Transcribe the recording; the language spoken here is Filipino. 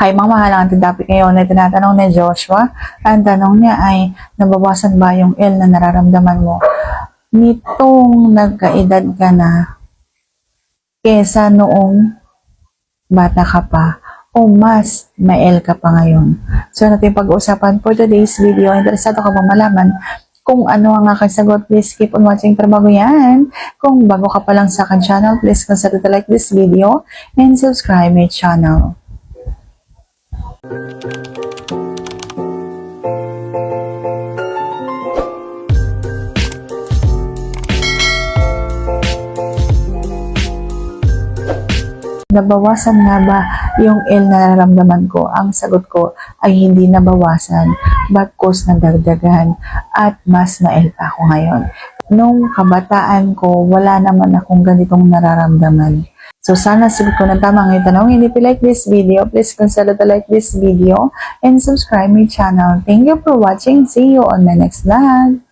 Hi mga mahal, ang ating topic ngayon ay tinatanong ni Joshua. Ang tanong niya ay, nabawasan ba yung ill na nararamdaman mo nitong nagkaedad ka na kesa noong bata ka pa o mas mael ka pa ngayon. So, natin pag-uusapan for today's video. Interesado ka ba malaman kung ano ang aking sagot, please keep on watching para bago yan. Kung bago ka pa lang sa akin channel, please consider to like this video and subscribe my channel. Nabawasan nga ba yung ill na nararamdaman ko? Ang sagot ko ay hindi nabawasan, bagkus nadagdagan at mas mail pa ako ngayon. Nung kabataan ko, wala naman akong ganitong nararamdaman. So sana sagot ko ng tama ang tanong. You like this video, please consider to like this video and subscribe my channel. Thank you for watching. See you on my next vlog.